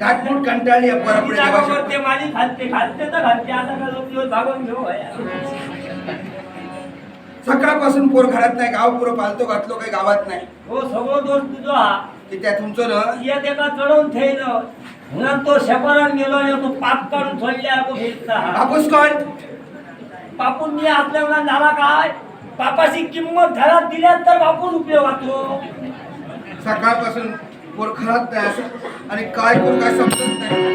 कंटाळली माझी खालते खालते तर खालते. आता का दोन दिवस भागून घेऊ. सकाळपासून पोर घरात नाही गाव पुरं पालतो घातलो काही गावात नाही. हो सगळं दोष तुझा. हा की त्या तुमचं ना येत एका चढवून ठेवलं म्हणून तो शेपारात गेलो आणि तो पाप काढून सोडल्या तो बापूस कोण बापून मी आपल्याला झाला काय? बापाची किंमत घरात दिल्या तर बापून उपयोग होतो सकाळपासून असं आणि काय करू काय समजत नाही.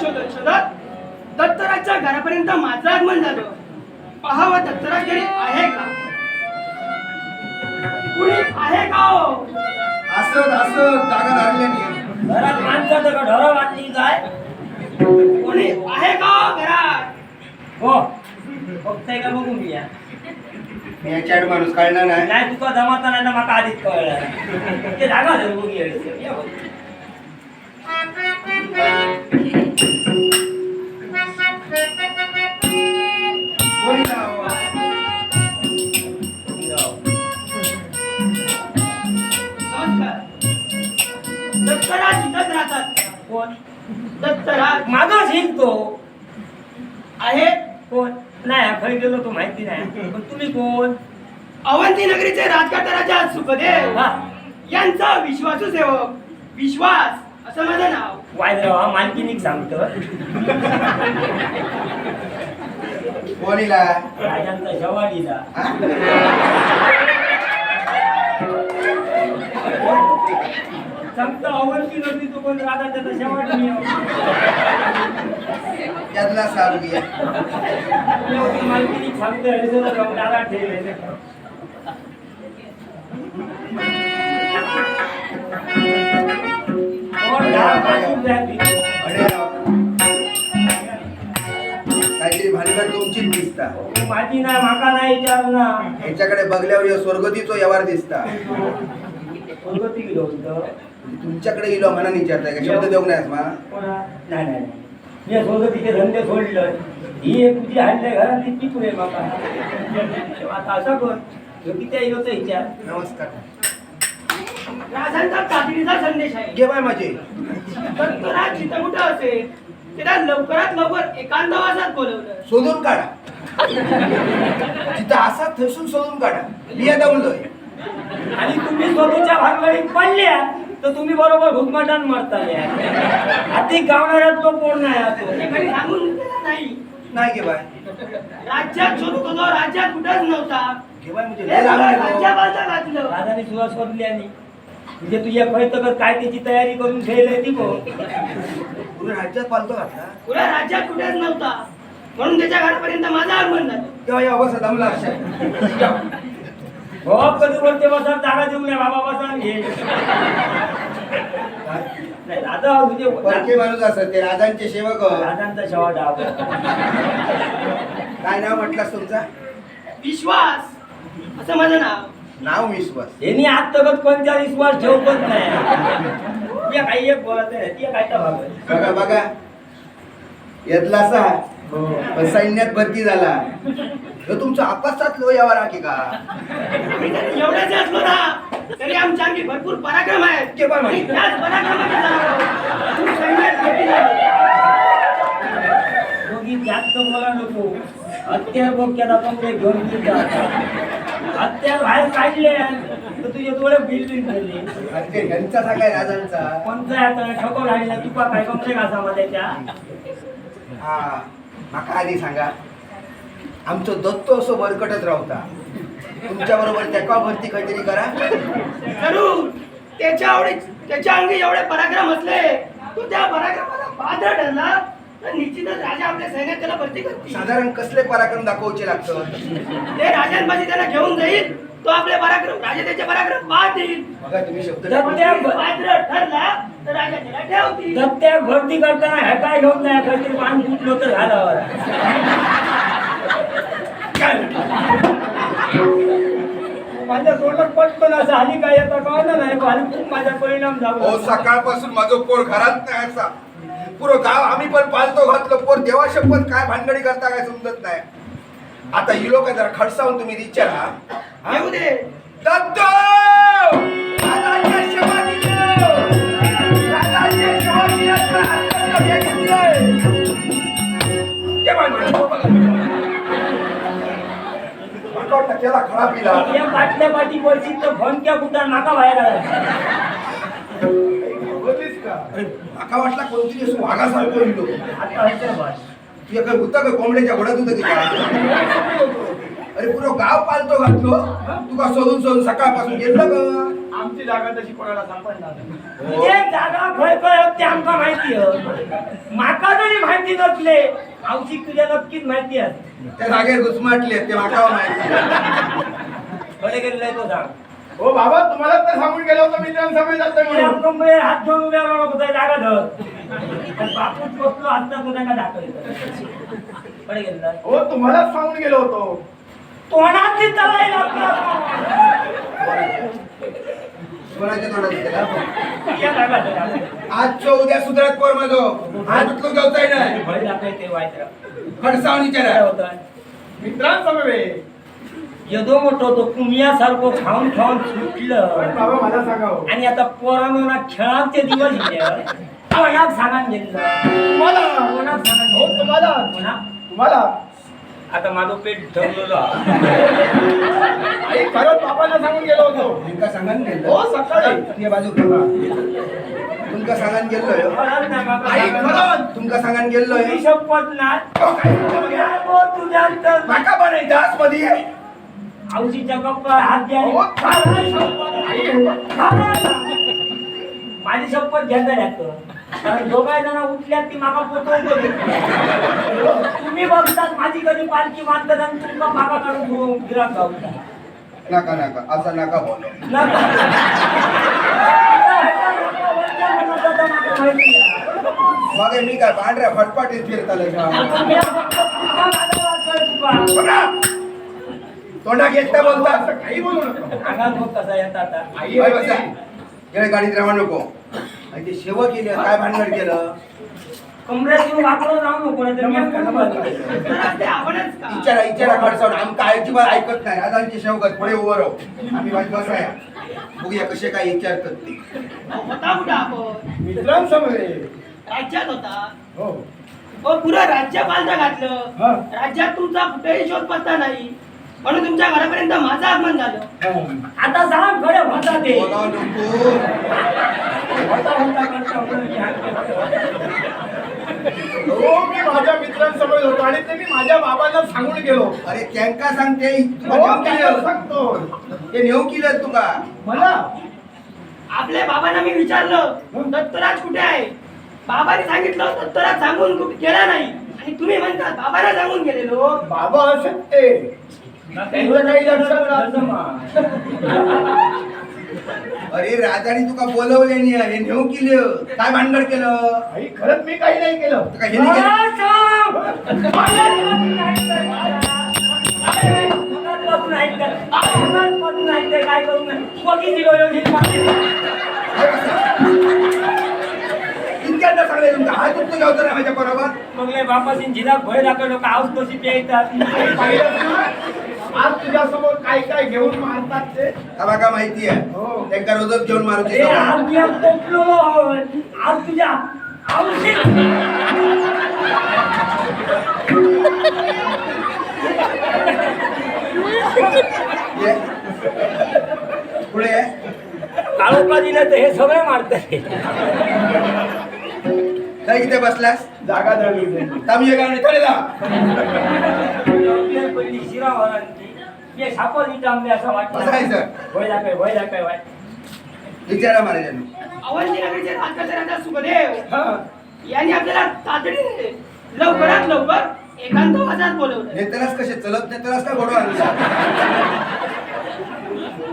शोधत शोधत. दत्तराजच्या घरापर्यंत माझं आगमन झालं. पहावं दत्तराज घरी आहे का? कुणी आहे का हो? असं असं जागा धरल्याने घरात माणसाचं का ढोरं वाटली काय? कोणी आहे का हो घरात? हो. फक्त का बघून घ्या. मी याच्याड माणूस कळणार नाही. नाही तुका जमाता नाही तर माका आधीच कळलं. ते जागा धर बघू या बघ. पण तुम्ही कोण? अवंती नगरीचे राजकाट राजा सुखदेव. हा. यांचा विश्वासू सेवक. विश्वास. असं माझं नाव. वायद्राव हा मालकीनीक सांगतो. कोणीला? राजांचा शवाडीला हा? सांगतो अवंती नव्हती तो कोण राजांचा तर शवाडी त्यातला सारू घ्या मालकीनीक सांगतो राव दादा ठेवले. काहीतरी भानगड तुमचीच दिसता. माझी नाही माका नाही विचार ना. याच्याकडे बघल्यावर स्वर्गतीचो व्यवहार दिसता. कोणती गेलो होतं तुमच्याकडे गेलो म्हणा विचारताय का? शब्द देऊ नाही मा कोणा? नाही नाही नाही. मी सोबत तिथे धंदे सोडलं. ही एक तुझी हाडल्या घरात इतकी पुढे माका आता असं कर. ह्यो किती होतं विचार? नमस्कार. राजांचा तातडीचा संदेश आहे. घे बाय माझे. असेल त्याला लवकरात लवकर एकांतवासात बोलवलं. शोधून काढा. तिथं असा थसून शोधून काढा. बिया दवलोय आणि तुम्ही स्वतःच्या भानगडीत पडल्या तर तुम्ही बरोबर घुटमाटान मारता आधी गावणाऱ्यात तो कोण नाही तो. ते? नाही नाही. घे बाय राज्यात शोधत होतो राज्यात कुठंच नव्हता. घे बाय म्हणजे राजाने सुरुवात सोडली आणि म्हणजे तुझ्या खैत काय त्याची तयारी करून ठेवली ती कोण तो. पुढे राज्यात पालतो घातला? पुऱ्या राज्यात कुठेच नव्हता. म्हणून त्याच्या घरापर्यंत माझं आगमन झालं. तेव्हा या अवस्था दमला अशा हो कधी बोलते बसा जागा देऊ नये बाबा बसा घे. नाही राजा तुझे परके माणूस असत ते राजांचे सेवक. राजांचा शेवा डाव काय नाव म्हटलास तुमचा? विश्वास. असं माझं नाव. नाव विश्वास. यांनी आत्तागत कोणत्या विश्वास ठेवतच नाही? या काही एक बोलत नाही ती काय तर बघा बघा. यातला असा पण सैन्यात भरती झाला. ह्यो तुमचा आपसात लो व्यवहार आहे की एवढेच असलो ना तरी आमच्या अंगी भरपूर पराक्रम आणि. त्याच पराक्रमाचे जनावर तू सैन्यात झाली. दोघी जास्त बोला नको. हत्यार बोक्यात आपण ते घेऊन जात हत्यार बाहेर काढले तर तुझे डोळे बिल बिल झाले. अरे ह्यांचा सांगाय राजांचा. कोणता आता? ठोको राहिला तुका काय कमरे घासा त्याच्या? हा. माका आधी सांगा. आमचो दत्तो असो बरकटच रावता तुमच्या बरोबर त्याका भरती काहीतरी करा. जरूर त्याच्या आवडी त्याच्या अंगी एवढे पराक्रम असले तो त्या पराक्रमाला पात्र ठरला तर निश्चितच राजा आपल्या सैन्यात त्याला भरती साधारण कसले पराक्रम दाखवचे लागतं ते राजांपाशी त्याला घेऊन जाईल तो आपले पराक्रम राजा त्याचे पराक्रम पाहतील. बघा तुम्ही शब्द दत्त्या पात्र ठरला तर राजा त्याला ठेवतील. दत्त्या भरती करताना हे काय घेऊन नाही काहीतरी पान फुटलो तर झालं? माझ्या तोंडात पटकन असं आली काय आता कळलं नाही पण खूप माझा परिणाम हो झाला सकाळपासून माझं पोर घरात नाही असा पुरं गाव आम्ही पण पालतो घातलं. पोर देवा शपथ काय भानगडी करता काय समजत नाही. आता ही लोक जरा खडसावून तुम्ही विचारा. हा? येऊ दे. दत्तो! राजाच्या केला पिला. या बाटल्या पाठी वरची तर कुठं नाका बाहेर आला. अरे माका वाटला कोणतरी असं वाघासारखं लिहिलो आता बस तुझ्या काय होतं का कोंबड्याच्या घोड्यात होतं की काय? अरे पुरं गाव पालतो घातलो. तुका शोधून शोधून सकाळपासून गेलं ग आमची जागा तशी कोणाला सापडणार नाही. जे जागा खय खय होत ते आमका माहिती आहे. माका जरी माहिती नसले आवशी तुझ्या नक्कीच माहिती आहे. त्या जागेवर घुसमाटले ते माकावा माहिती कडे गेलेला तो जाग. हो बाबा तुम्हाला तर सांगून गेलो होतो मित्रांसमोर जातोय म्हणून. हात धुवून उभ्या राहणार होता जागा धर. बापूच बसलो आता तो नका दाखवलं. कडे गेलेला हो तुम्हालाच सांगून गेलो होतो. तोंडातली तलाई लागला कोणाच्या तोंडात. आजच्या उद्या सुधरत पोर माझो आज उठलो जाऊचाय नाही काय विचारा. होतं मित्रांसमोर यदो मोठो तो कुमियासारखं खाऊन खाऊन सुटलं. बाबा मला सांगा हो. आणि आता पोरांनो खेळाचे दिवस गेले कोणाक सांगान गेलं तुम्हाला. कोणाक सांगान हो गेलं? तुम्हाला. कोणा? तुम्हाला. आता माझं पेट ठरलेलं आई खरंच बाबांना सांगून गेलो होतो. तुमका सांगान गेलो? हो सकाळी. बाजू ठेवा. तुमका सांगान गेलोय आई खरंच. तुमका सांगान गेलोय शपथ ना? तुझ्या माका पण आहे दासमध्ये औशीच्या गप्पा हात द्या हो, माझी शपथ घ्यायला लागतं कारण दोघा जण उठल्यात ती माका पोचवतो तुम्ही बघतात माझी कधी पालखी मानतात आणि तुमका माका काढून गिराक गावता नका. नका असं नका बोलो. मग मी काय पांढऱ्या फटफटीत फिरताले का? तोंडा घेता बोलता असं काही बोलू नका. आई बसा. गेल्या गाडीत राहा नको. आणि ते सेवा केली काय भानगड केलं? कमरेत येऊन वाकडं जाऊ नको नाहीतर मी आपण बघतो. तर ते आपणच का? विचारा विचारा आमका अजिबात ऐकत नाही. राजांची शेवकत पुढे उभं राहू. आम्ही वाट बसाया बघूया कसे काय विचारतात ते होता कुठं आपण? मित्रांसमोर आहे. राज्यात होता. हो. हो पुरं राज्य पालथा हा. घातलं राज्यात तुमचा कुठेही शोध पत्ता नाही. म्हणून तुमच्या घरापर्यंत माझं आगमन झालं. हा. आता सांग खरे म्हणता ते. नको. होता होता करता म्हणून मी हात. केला. हो मी माझ्या मित्रांसमोर होतो आणि ते मी माझ्या बाबांना सांगून गेलो. अरे त्यांका सांगते? हो त्यांना केलं. सांगतो. ते नेऊ केलं तुका. मला? आपल्या बाबांना मी विचारलं दत्तराज कुठे आहे? बाबाने सांगितलं दत्तराज सांगून गेला नाही. आणि तुम्ही म्हणता बाबाला सांगून गेलेलो बाबा असत त्यांचं काही लक्षात राहत. अरे राजाने तुका बोलवले नाही हे नेऊ केलं. काय भानगड केलं? आई खरंच मी काही नाही केलं. तुका हे नाही. इतक्यांदा सांगले तुमचं माझ्या बरोबर मग लय बापाची झिला भय दाखवलं का आऊस कशी पाहिलं ना? आज तुझ्या समोर काय काय घेऊन मारतात ते आम्हाला का माहिती आहे हो. त्यांका रोजच घेऊन सवय. आज मी आज तुझ्या औषध. पुढे. काळोखा दिलं तर हे सगळे मारतात काय इथे बसलास? जागा धरली ते. तामी गावने थोडे जा. पहिली शिरावरांची हे सापड इथं आंबे असं वाटतं. बसायचं. भय दाखवाय भय दाखवाय वाट विचारा महाराजांनी. सुखदेव. हा. यांनी आपल्याला तातडीने लवकरात लवकर एकांत वादात बोलवलं. नेतरास कसे? चलत नेतरास का घोडा आणला?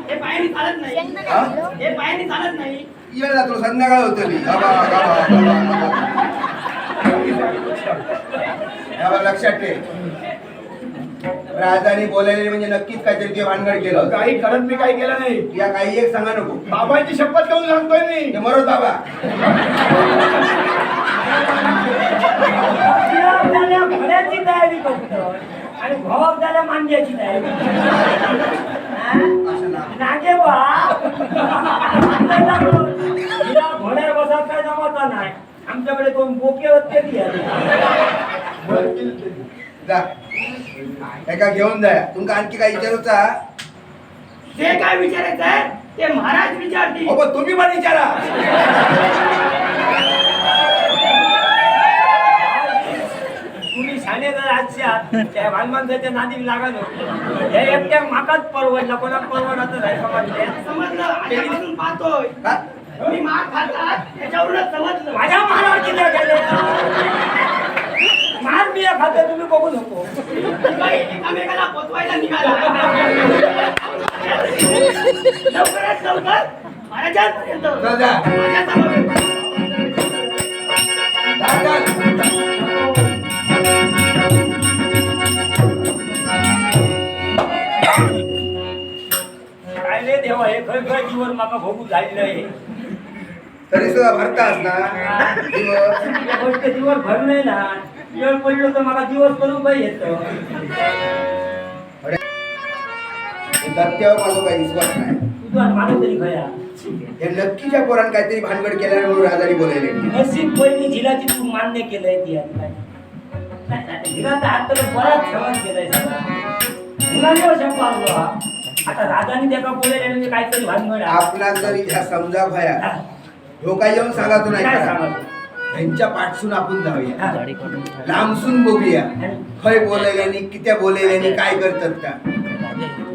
हे पायाने चालत नाही. हा? पायाने चालत नाही. संध्याकाळ होतं मी. लक्षात ठेव राजाने बोलायले म्हणजे नक्कीच काहीतरी ते भानगड केलं काही करत मी काही केलं नाही. या काही एक सांगा नको. बाबांची शपथ घेऊन सांगतोय मी. ते मरोत बाबा. भल्याची तयारी करतो आणि झाल्या मांड्याची तयारी हा? असं ना नागे बा. हिला घोड्यावर बसायला काय जमत नाही. आमच्याकडे दोन बोके होते जा. एका घेऊन जा. तुमका आणखी काही विचारूचा? जे काय विचारायचं आहे ते महाराज विचारतील. तुम्ही पण विचारा. तुम्ही शाणे जर आजच्या त्या नादी लागलो हे एकट्या माकाच परवडला कोणाक परवडत नाही समजले? समजलं. आल्यापासून पाहतोय हा? मी माग खातात त्याच्यावरूनच समजलं. माझ्या महाराज गेले मार मी खाते तुम्ही बघू नको एकामेकाला पोचवायला निघाला लवकरात लवकर महाराजांपर्यंत चल जा. माझ्यासमोर. जा, चल. काय रे देवा हे खर खर जीवन माका भोगू झालेलं आहे तरी सुद्धा भरतास ना दिवस दिवस भरले ना वेळ पडलो तर मला दिवस करून हे दत्त्यावर माझा काही विश्वास नाही. तुझा तरी खया या नक्कीच्या पोरान काहीतरी भानगड केल्याने म्हणून राजाने बोलायले नसीब पहिली झिलाची तू मान्य केलंय ती झिलाचा हात तर बराच ठेवून केलाय हा. आता राजाने त्याला बोलायला म्हणजे काहीतरी भानगड. आपला जरी ह्या समजा भया. ह्यो काय येऊन सांगा तू नाही? सांगतो ह्यांच्या पाठसून आपण जाऊया. लांबसून बघूया. खय बोलायल्यानी कित्या बोलायल्यानी काय करतात का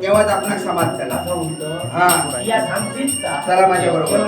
तेव्हाच आपला समाज चला होतं हा. चला माझ्या बरोबर